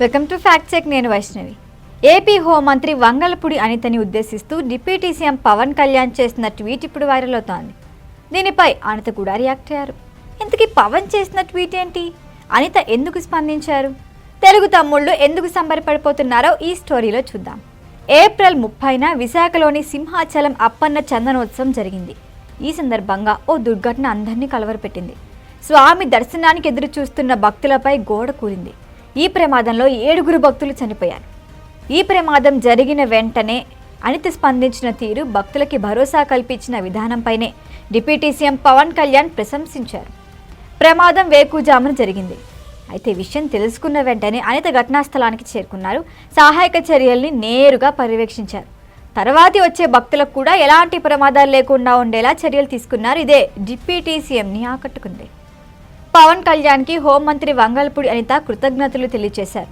Welcome to fact check నేను Vaishnavi. AP హోంమంత్రి వంగలపూడి అనితని ఉద్దేశిస్తూ డిప్యూటీ సీఎం పవన్ కళ్యాణ్ చేసిన ట్వీట్ ఇప్పుడు వైరల్ అవుతోంది. దీనిపై అనిత కూడా రియాక్ట్ అయ్యారు. ఇంతకీ పవన్ చేసిన ట్వీట్ ఏంటి? అనిత ఎందుకు స్పందించారు? తెలుగు తమ్ముళ్ళు ఎందుకు సంబరపడిపోతున్నారో ఈ స్టోరీలో చూద్దాం. ఏప్రిల్ ముప్పైన విశాఖలోని సింహాచలం అప్పన్న చందనోత్సవం జరిగింది. ఈ సందర్భంగా ఓ దుర్ఘటన అందరినీ కలవరపెట్టింది. స్వామి దర్శనానికి ఎదురు చూస్తున్న భక్తులపై గోడ కూలింది. ఈ ప్రమాదంలో ఏడుగురు భక్తులు చనిపోయారు. ఈ ప్రమాదం జరిగిన వెంటనే అనిత స్పందించిన తీరు భక్తులకి భరోసా కల్పించిన విధానంపైనే deputy C M Pawan Kalyan ప్రశంసించారు. ప్రమాదం వేకుజామున జరిగింది. అయితే విషయం తెలుసుకున్న వెంటనే అనిత ఘటనా స్థలానికి చేరుకున్నారు. సహాయక చర్యల్ని నేరుగా పర్యవేక్షించారు. తర్వాతి వచ్చే భక్తులకు కూడా ఎలాంటి ప్రమాదాలు లేకుండా ఉండేలా చర్యలు తీసుకున్నారు. ఇదే డిప్యూటీ సీఎంని ఆకట్టుకుంది. పవన్ కళ్యాణ్కి హోంమంత్రి వంగల్పూడి అనిత కృతజ్ఞతలు తెలియజేశారు.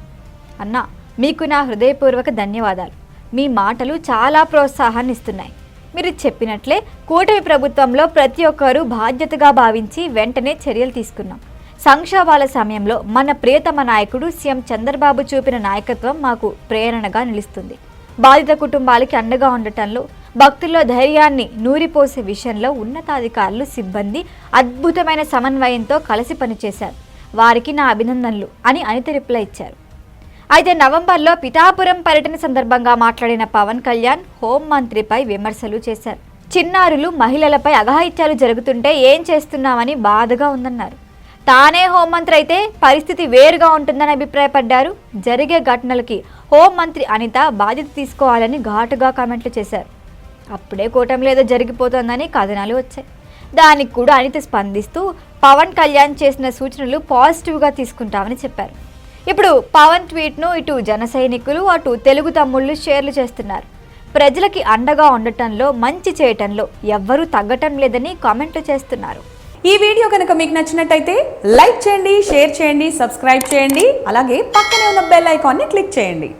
అన్న మీకు నా హృదయపూర్వక ధన్యవాదాలు. మీ మాటలు చాలా ప్రోత్సాహాన్ని ఇస్తున్నాయి. మీరు చెప్పినట్లే కూటమి ప్రభుత్వంలో ప్రతి ఒక్కరూ బాధ్యతగా భావించి వెంటనే చర్యలు తీసుకున్నాం. సంక్షోభాల సమయంలో మన ప్రియతమ నాయకుడు సీఎం చంద్రబాబు చూపిన నాయకత్వం మాకు ప్రేరణగా నిలుస్తుంది. బాధిత కుటుంబాలకి అండగా ఉండటంలో భక్తుల్లో ధైర్యాన్ని నూరిపోసే విషయంలో ఉన్నతాధికారులు సిబ్బంది అద్భుతమైన సమన్వయంతో కలిసి పనిచేశారు. వారికి నా అభినందనలు అని అనిత రిప్లై ఇచ్చారు. అయితే నవంబర్లో పిఠాపురం పర్యటన సందర్భంగా మాట్లాడిన పవన్ కళ్యాణ్ హోంమంత్రిపై విమర్శలు చేశారు. చిన్నారులు మహిళలపై అఘాయిత్యాలు జరుగుతుంటే ఏం చేస్తున్నామని బాధగా ఉందన్నారు. తానే హోంమంత్రి అయితే పరిస్థితి వేరుగా ఉంటుందని అభిప్రాయపడ్డారు. జరిగే ఘటనలకి హోంమంత్రి అనిత బాధ్యత తీసుకోవాలని ఘాటుగా కామెంట్లు చేశారు. అప్పుడే కూటమిలో ఏదో జరిగిపోతుందని కథనాలు వచ్చాయి. దానికి కూడా అనిత స్పందిస్తూ పవన్ కళ్యాణ్ చేసిన సూచనలు పాజిటివ్గా తీసుకుంటామని చెప్పారు. ఇప్పుడు పవన్ ట్వీట్ను ఇటు జన సైనికులు అటు తెలుగు తమ్ముళ్ళు షేర్లు చేస్తున్నారు. ప్రజలకి అండగా ఉండటంలో మంచి చేయటంలో ఎవ్వరూ తగ్గటం లేదని కామెంట్లు చేస్తున్నారు. ఈ వీడియో కనుక మీకు నచ్చినట్టయితే లైక్ చేయండి షేర్ చేయండి సబ్స్క్రైబ్ చేయండి అలాగే పక్కనే ఉన్న బెల్ ఐకాన్ని క్లిక్ చేయండి.